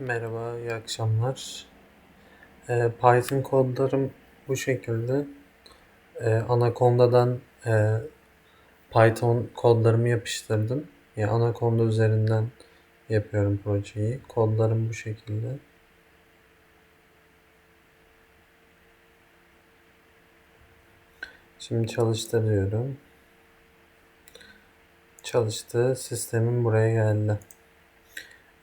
Merhaba, iyi akşamlar. Ee, Python kodlarım bu şekilde. Ee, Anaconda'dan e, Python kodlarımı yapıştırdım. Yani Anaconda üzerinden yapıyorum projeyi. Kodlarım bu şekilde. Şimdi çalıştırıyorum. Çalıştı. Sistemim buraya geldi.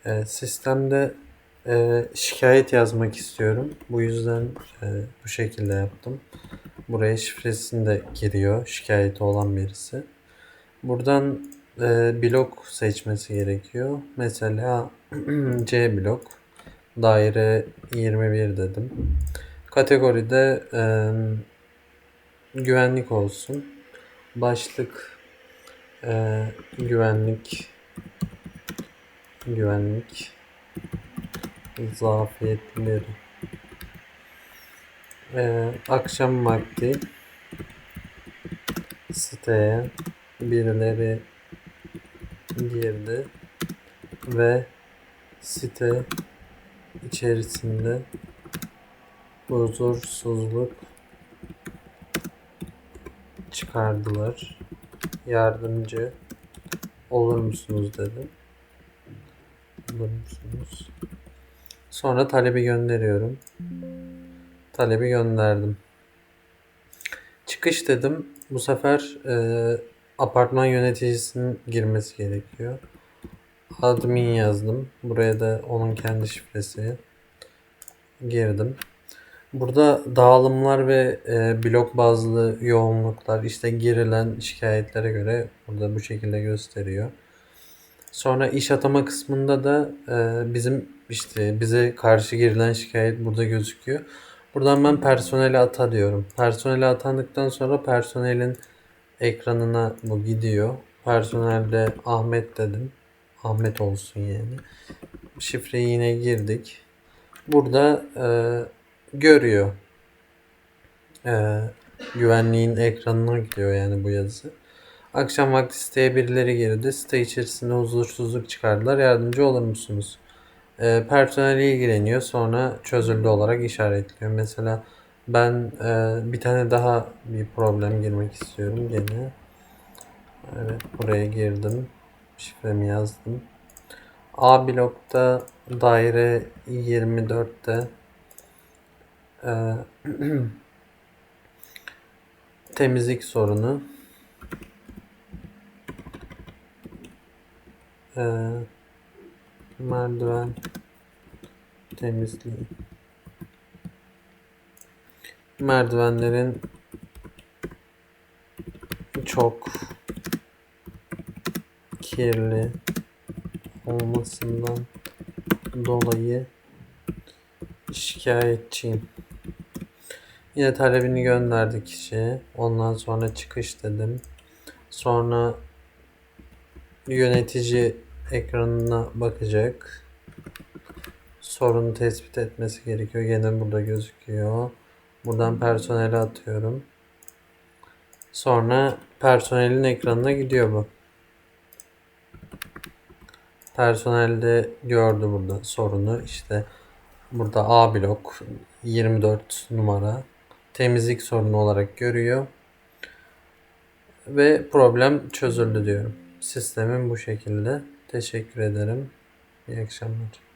Ee, sistemde e, şikayet yazmak istiyorum. Bu yüzden e, bu şekilde yaptım. Buraya şifresini de giriyor şikayeti olan birisi. Buradan e, blok seçmesi gerekiyor. Mesela C blok daire 21 dedim. Kategoride e, güvenlik olsun. Başlık e, güvenlik güvenlik zafiyetleri ee, akşam vakti siteye birileri girdi ve site içerisinde huzursuzluk çıkardılar. Yardımcı olur musunuz dedi. Olur musunuz? Sonra talebi gönderiyorum. Talebi gönderdim. Çıkış dedim. Bu sefer e, apartman yöneticisinin girmesi gerekiyor. Admin yazdım. Buraya da onun kendi şifresi. Girdim. Burada dağılımlar ve e, blok bazlı yoğunluklar işte girilen şikayetlere göre burada bu şekilde gösteriyor. Sonra iş atama kısmında da e, bizim işte bize karşı girilen şikayet burada gözüküyor. Buradan ben personele ata diyorum. Personele atandıktan sonra personelin ekranına bu gidiyor. Personelde Ahmet dedim. Ahmet olsun yani. Şifreyi yine girdik. Burada e, görüyor. E, güvenliğin ekranına gidiyor yani bu yazı. Akşam vakti siteye birileri girdi. Site içerisinde huzursuzluk çıkardılar. Yardımcı olur musunuz? E, personel ilgileniyor. Sonra çözüldü olarak işaretliyor. Mesela ben e, bir tane daha bir problem girmek istiyorum gene. Evet buraya girdim. Şifremi yazdım. A blokta daire 24'te e, temizlik sorunu e, merdiven temizliği merdivenlerin çok kirli olmasından dolayı şikayetçiyim. Yine talebini gönderdi kişi. Ondan sonra çıkış dedim. Sonra yönetici ekranına bakacak. Sorunu tespit etmesi gerekiyor. Gene burada gözüküyor. Buradan personele atıyorum. Sonra personelin ekranına gidiyor bu. Personelde gördü burada sorunu. İşte burada A blok 24 numara temizlik sorunu olarak görüyor. Ve problem çözüldü diyorum. Sistemim bu şekilde. Teşekkür ederim. İyi akşamlar.